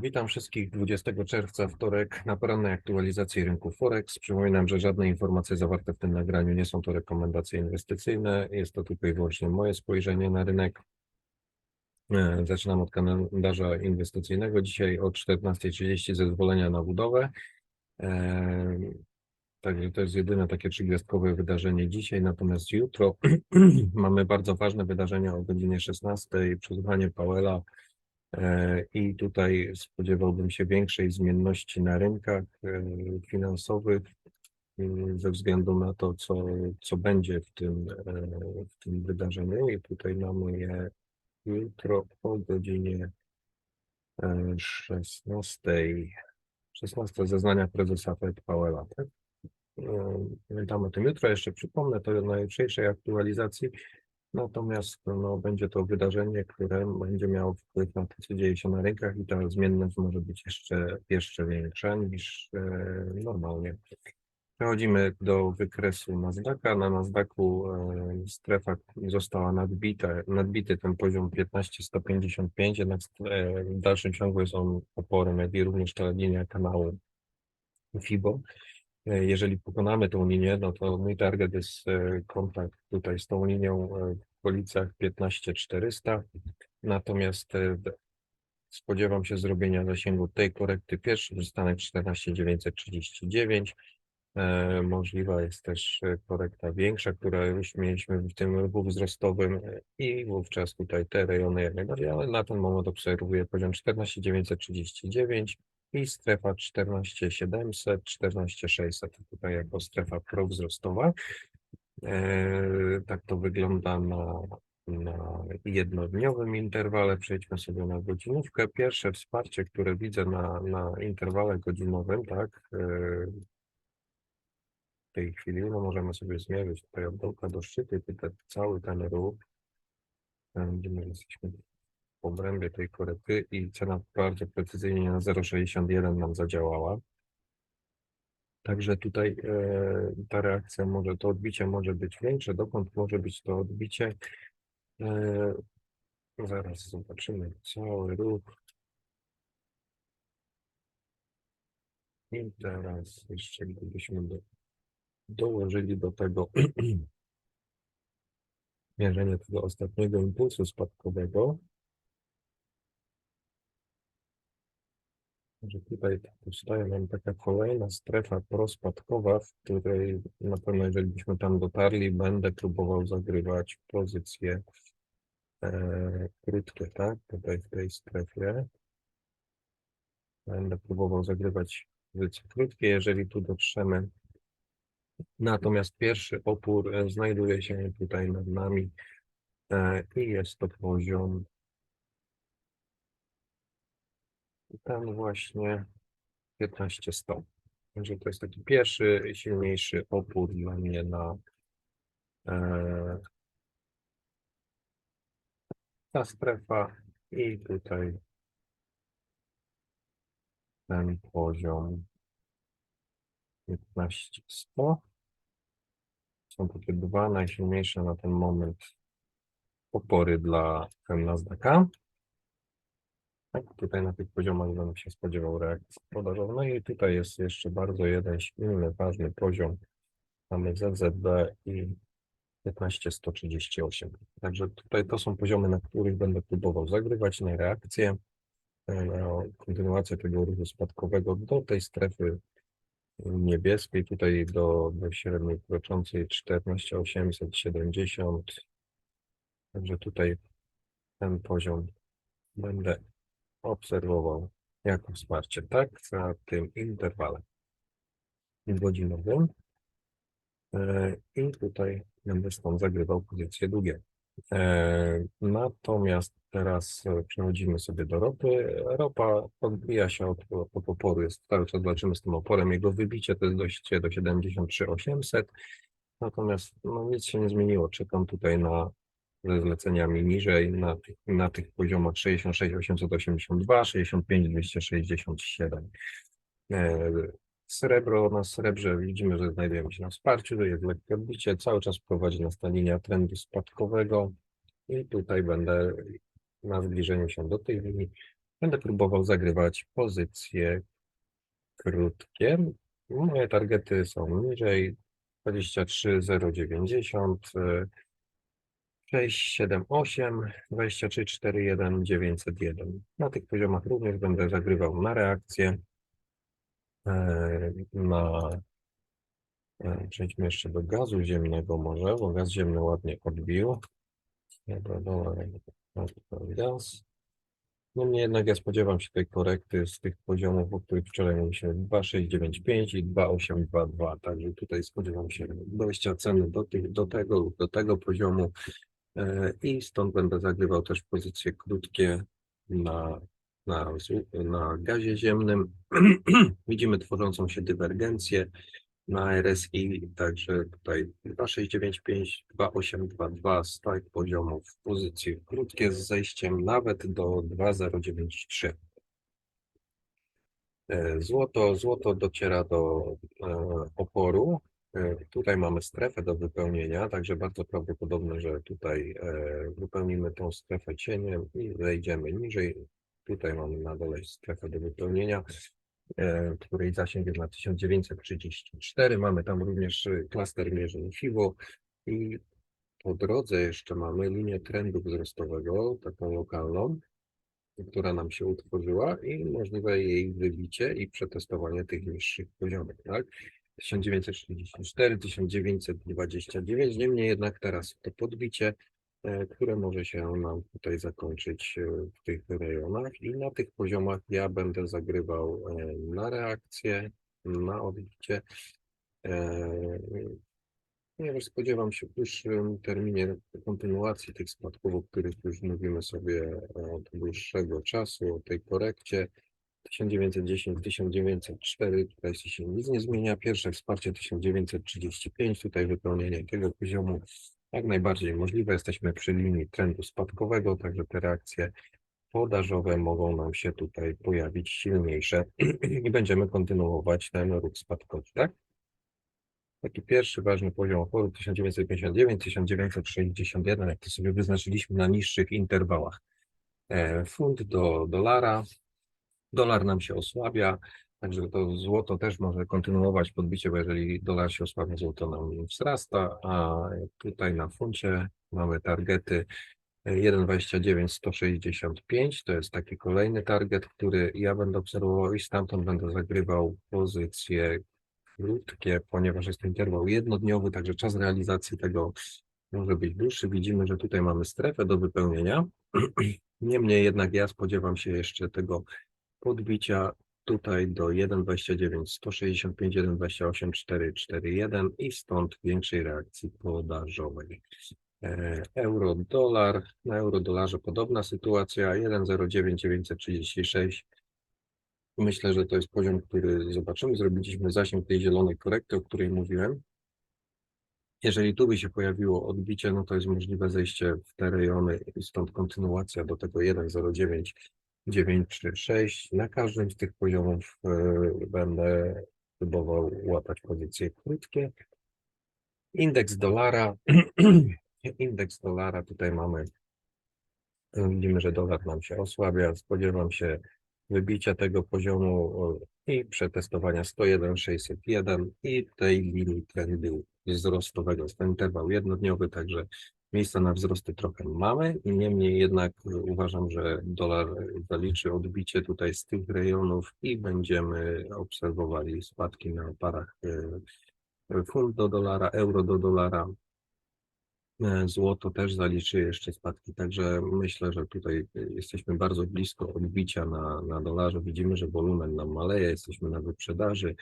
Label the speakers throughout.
Speaker 1: Witam wszystkich 20 czerwca, wtorek, na porannej aktualizacji rynku Forex. Przypominam, że żadne informacje zawarte w tym nagraniu nie są to rekomendacje inwestycyjne. Jest to tylko i wyłącznie moje spojrzenie na rynek. E, Zaczynam od kalendarza inwestycyjnego. Dzisiaj o 14.30 zezwolenia na budowę. E, Także to jest jedyne takie trzygwiazdkowe wydarzenie dzisiaj, natomiast jutro mamy bardzo ważne wydarzenia o godzinie 16:00 przesłuchanie Powella I tutaj spodziewałbym się większej zmienności na rynkach e, finansowych mm, ze względu na to, co, co będzie w tym, e, w tym wydarzeniu. I tutaj mamy je jutro o godzinie 16. 16 zeznania prezesa Fed Powella. Tak? Pamiętam o tym jutro, jeszcze przypomnę to na jutrzejszej aktualizacji. Natomiast no, będzie to wydarzenie, które będzie miało wpływ na to, co dzieje się na rynkach i ta zmienność może być jeszcze, jeszcze większa niż e, normalnie. Przechodzimy do wykresu Nasdaqa. Na Nasdaqu e, strefa została nadbita, nadbity ten poziom 15155, jednak e, w dalszym ciągu jest on oporem, jak i również ta linia kanału FIBO. E, Jeżeli pokonamy tą linię, no to mój target jest e, kontakt tutaj z tą linią e, w okolicach 15400. Natomiast spodziewam się zrobienia zasięgu tej korekty. Pierwszy przystanek 14939. E, Możliwa jest też korekta większa, która już mieliśmy w tym ruchu wzrostowym i wówczas tutaj te rejony ale na ten moment obserwuję poziom 14939 i strefa 14700, 14600 tutaj jako strefa prowzrostowa. E, Tak to wygląda na, na jednodniowym interwale. Przejdźmy sobie na godzinówkę. Pierwsze wsparcie, które widzę na, na interwale godzinowym, tak, e, w tej chwili, no możemy sobie zmierzyć tutaj od dołka do szczytu, tutaj cały ten ruch, e, gdzie my jesteśmy w obrębie tej korekty i cena bardzo precyzyjnie na 0,61 nam zadziałała. Także tutaj e, ta reakcja może, to odbicie może być większe. Dokąd może być to odbicie? E, zaraz zobaczymy cały ruch. I teraz jeszcze gdybyśmy do, dołożyli do tego mierzenie tego ostatniego impulsu spadkowego, że tutaj powstaje nam taka kolejna strefa prospadkowa, w której na pewno jeżeli byśmy tam dotarli, będę próbował zagrywać pozycje e, krótkie, tak? Tutaj w tej strefie. Będę próbował zagrywać pozycje krótkie, jeżeli tu dotrzemy. Natomiast pierwszy opór e, znajduje się tutaj nad nami e, i jest to poziom ten właśnie 15100. Także to jest taki pierwszy, silniejszy opór dla mnie na e, ta strefa i tutaj ten poziom 15100. Są takie dwa najsilniejsze na ten moment opory dla Nasdaqa. Tak, tutaj na tych poziomach będę się spodziewał reakcji podażowej. No i tutaj jest jeszcze bardzo jeden silny, ważny poziom. Mamy ZZB i 15138. Także tutaj to są poziomy, na których będę próbował zagrywać na reakcję, e, na kontynuację tego ruchu spadkowego do tej strefy niebieskiej, tutaj do, do średniej kroczącej 14870. Także tutaj ten poziom będę obserwował jako wsparcie, tak, na tym interwale godzinowym. E, I tutaj będę stąd zagrywał pozycję długie. E, Natomiast teraz przechodzimy sobie do ropy. Ropa odbija się od, od oporu, jest cały czas walczymy z tym oporem. Jego wybicie to jest dojście do 73,800. Natomiast no, nic się nie zmieniło. Czekam tutaj na ze zleceniami niżej na, tych- na tych poziomach 66 882, 65 267. E, Srebro, na srebrze widzimy, że znajdujemy się na wsparciu, że jest lekkie odbicie, cały czas prowadzi nas ta linia trendu spadkowego i tutaj będę na zbliżeniu się do tej linii Będę próbował zagrywać pozycje krótkie. Moje targety są niżej 23 090 6, 7, 8, 23, 4, 1, 901. Na tych poziomach również będę zagrywał na reakcję. e, Na e, przejdźmy jeszcze do gazu ziemnego może, bo gaz ziemny ładnie odbił. Dobra, gaz. Niemniej jednak ja spodziewam się tej korekty z tych poziomów, o których wczoraj mówiliśmy 2695 i 2822. Także tutaj spodziewam się dojścia ceny do, tych, do tego lub do tego poziomu i stąd będę zagrywał też pozycje krótkie na, na, na gazie ziemnym. Widzimy tworzącą się dywergencję na RSI, także tutaj 2695, 2822 z tak poziomów pozycje krótkie z zejściem nawet do 2093. E, Złoto, złoto dociera do e, oporu. E, Tutaj mamy strefę do wypełnienia, także bardzo prawdopodobne, że tutaj e, wypełnimy tą strefę cieniem i wejdziemy niżej. Tutaj mamy na dole strefę do wypełnienia, e, której zasięg jest na 1934. Mamy tam również klaster mierzeń FIBO i po drodze jeszcze mamy linię trendu wzrostowego, taką lokalną która nam się utworzyła i możliwe jej wybicie i przetestowanie tych niższych poziomów, tak? 1934, 1929, niemniej jednak teraz to podbicie, e, które może się nam tutaj zakończyć e, w tych rejonach. I na tych poziomach ja będę zagrywał e, na reakcję, na odbicie, ponieważ spodziewam się w dłuższym terminie kontynuacji tych spadków, o których już mówimy sobie od dłuższego czasu, o tej korekcie. 1910, 1904, tutaj się nic nie zmienia. Pierwsze wsparcie 1935, tutaj wypełnienie tego poziomu jak najbardziej możliwe. Jesteśmy przy linii trendu spadkowego, także te reakcje podażowe mogą nam się tutaj pojawić silniejsze i będziemy kontynuować ten ruch spadkowy, tak? Taki pierwszy ważny poziom oporu 1959-1961, jak to sobie wyznaczyliśmy na niższych interwałach. E, Funt do dolara, dolar nam się osłabia, także to złoto też może kontynuować podbicie, bo jeżeli dolar się osłabia, złoto nam wzrasta, a tutaj na funcie mamy targety e, 1,29 165, to jest taki kolejny target, który ja będę obserwował i stamtąd będę zagrywał pozycje krótkie, ponieważ jest to interwał jednodniowy, także czas realizacji tego może być dłuższy. Widzimy, że tutaj mamy strefę do wypełnienia. Niemniej jednak ja spodziewam się jeszcze tego podbicia tutaj do 1,29, 165, 1,28, 441 i stąd większej reakcji podażowej. E, Euro, dolar, na euro dolarze podobna sytuacja, 1,09, 936. Myślę, że to jest poziom, który zobaczymy. Zrobiliśmy zasięg tej zielonej korekty, o której mówiłem. Jeżeli tu by się pojawiło odbicie, no to jest możliwe zejście w te rejony i stąd kontynuacja do tego 1,09, 936. Na każdym z tych poziomów e, będę próbował łapać pozycje krótkie. Indeks dolara. Indeks dolara tutaj mamy. e, Widzimy, że dolar nam się osłabia. Spodziewam się wybicia tego poziomu i przetestowania 101, 601 i tej linii trendu wzrostowego. Jest to interwał jednodniowy, także miejsca na wzrosty trochę mamy. Niemniej jednak y, uważam, że dolar zaliczy odbicie tutaj z tych rejonów i będziemy obserwowali spadki na parach y, funt do dolara, euro do dolara. E, Złoto też zaliczy jeszcze spadki, także myślę, że tutaj jesteśmy bardzo blisko odbicia na, na dolarze. Widzimy, że wolumen nam maleje, jesteśmy na wyprzedaży,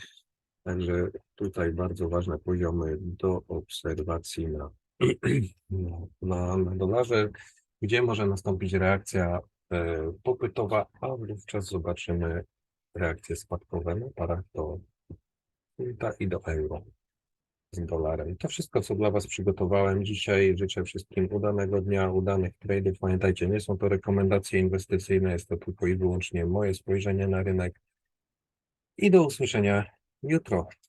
Speaker 1: także tutaj bardzo ważne poziomy do obserwacji na, na, na, dolarze, gdzie może nastąpić reakcja e, popytowa, a wówczas zobaczymy reakcje spadkowe na parach do funta i do euro z dolarem. To wszystko, co dla Was przygotowałem dzisiaj. Życzę wszystkim udanego dnia, udanych tradeów. Pamiętajcie, nie są to rekomendacje inwestycyjne, jest to tylko i wyłącznie moje spojrzenie na rynek. I do usłyszenia jutro.